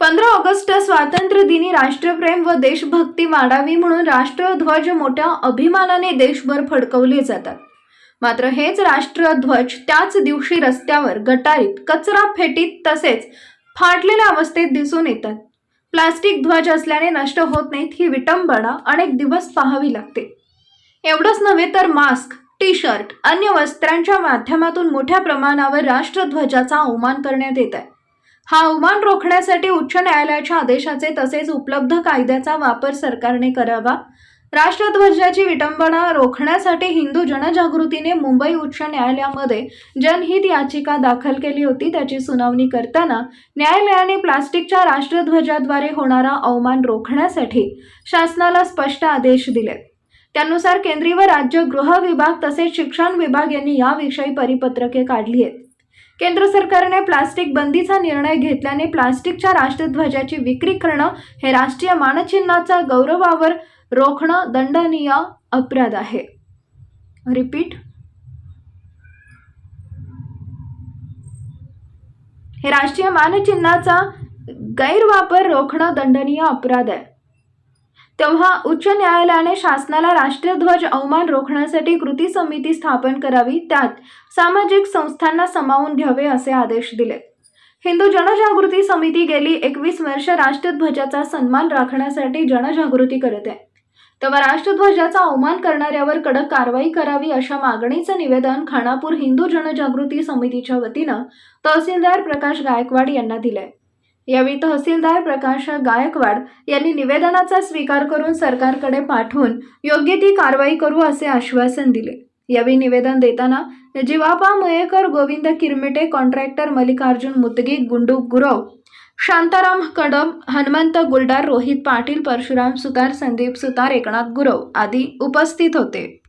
पंधरा ऑगस्ट स्वातंत्र्य दिनी राष्ट्रप्रेम व देशभक्ती वाढावी म्हणून राष्ट्रध्वज मोठ्या अभिमानाने देशभर फडकवले जातात. मात्र हेच राष्ट्रध्वज त्याच दिवशी रस्त्यावर गटारीत कचरा फेटीत तसेच फाटलेल्या अवस्थेत दिसून येतात. प्लास्टिक ध्वज असल्याने नष्ट होत नाहीत ही विटंबना अनेक दिवस पाहावी लागते. एवढंच नव्हे तर मास्क टी शर्ट अन्य वस्त्रांच्या माध्यमातून मोठ्या प्रमाणावर राष्ट्रध्वजाचा अवमान करण्यात येत आहे. हा अवमान रोखण्यासाठी उच्च न्यायालयाच्या आदेशाचे तसेच उपलब्ध कायद्याचा वापर सरकारने करावा. राष्ट्रध्वजाची विटंबना रोखण्यासाठी हिंदू जनजागृतीने मुंबई उच्च न्यायालयामध्ये जनहित याचिका दाखल केली होती. त्याची सुनावणी करताना न्यायालयाने प्लास्टिकच्या राष्ट्रध्वजाद्वारे होणारा अवमान रोखण्यासाठी शासनाला स्पष्ट आदेश दिले. त्यानुसार केंद्रीय व राज्य गृह विभाग तसेच शिक्षण विभाग यांनी याविषयी परिपत्रके काढली आहेत. केंद्र सरकारने प्लास्टिक बंदीचा निर्णय घेतल्याने प्लास्टिकच्या राष्ट्रध्वजाची विक्री करणं हे राष्ट्रीय मानचिन्हाचा गौरवावर रोखणं दंडनीय अपराध आहे. रिपीट. हे राष्ट्रीय मानचिन्हाचा गैरवापर रोखणं दंडनीय अपराध आहे. तेव्हा उच्च न्यायालयाने शासनाला राष्ट्रध्वज अवमान रोखण्यासाठी कृती समिती स्थापन करावी त्यात सामाजिक संस्थांना सामावून घ्यावे असे आदेश दिले. हिंदू जनजागृती समिती गेली एकवीस वर्ष राष्ट्रध्वजाचा सन्मान राखण्यासाठी जनजागृती करत. आहे तेव्हा राष्ट्रध्वजाचा अवमान करणाऱ्यावर कडक कारवाई करावी अशा मागणीचं निवेदन खानापूर हिंदू जनजागृती समितीच्या वतीनं तहसीलदार प्रकाश गायकवाड यांना दिलंय. यावेळी तहसीलदार प्रकाश गायकवाड यांनी निवेदनाचा स्वीकार करून सरकारकडे पाठवून योग्य ती कारवाई करू असे आश्वासन दिले. यावेळी निवेदन देताना जिवापा मयेकर गोविंद किरमिटे कॉन्ट्रॅक्टर मल्लिकार्जुन मुतगी गुंडू गुरव शांताराम कडम हनुमंत गुलडार रोहित पाटील परशुराम सुतार संदीप सुतार एकनाथ गुरव आदी उपस्थित होते.